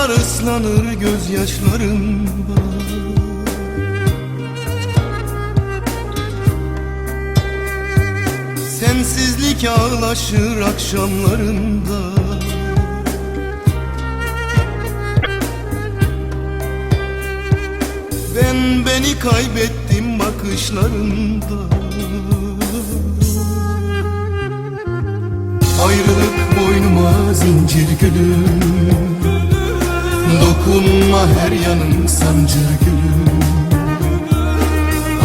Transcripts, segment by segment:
Dalgalanır gözyaşlarımda Sensizlik ağlaşır akşamlarında. Ben beni kaybettim bakışlarında. Ayrılık boynuma zincir gülüm Dokunma her yanım sancır gülüm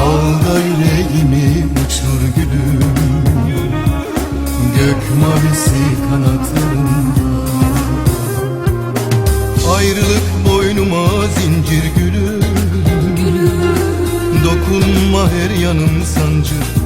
Al da yüreğimi uçur gülüm Gök mavisi kanatlarında. Ayrılık boynuma zincir gülüm Dokunma her yanım sancır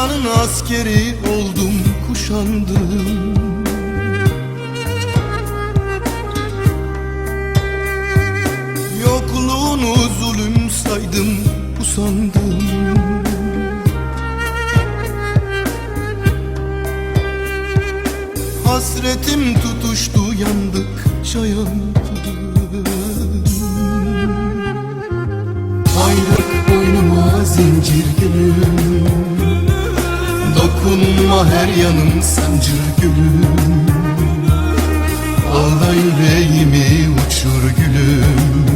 Sevdanın askeri oldum kuşandım. Yokluğunu zulüm saydım usandım. Hasretim tutuştu yandıkça yandım Ayrılık yanım sancır gülüm Al yüreğimi uçur gülüm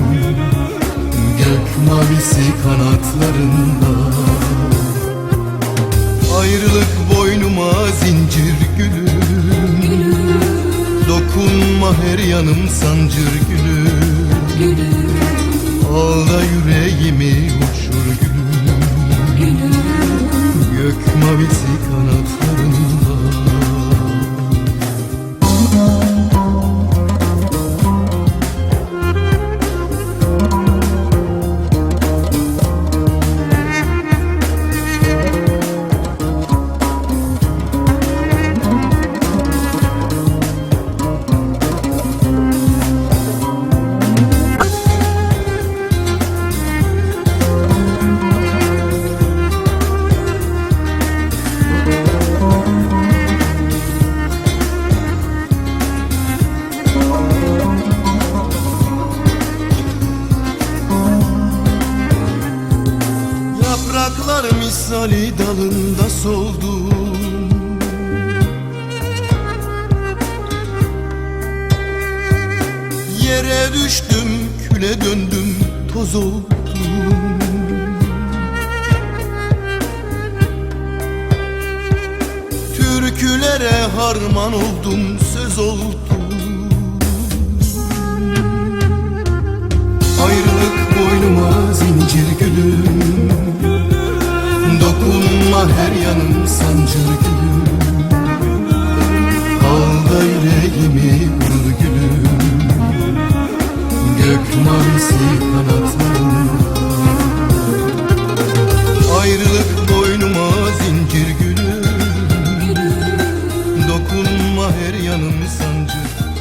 Gök mavisi kanatlarında. Ayrılık boynuma zincir gülüm Dokunma her yanım sancır gülüm da yüreğimi uçur gülüm Gök mavisi kanatlarında Yapraklar misali dalında soldu. Yere düştüm küle döndüm toz oldum. Türkülere harman oldum söz oldum. Ayrılık boynuma zincir gülüm sancır Al da yüreğimi vur Gök mavisi kanatlarım. Ayrılık boynuma zincir gülüm. Dokunma her yanım sancır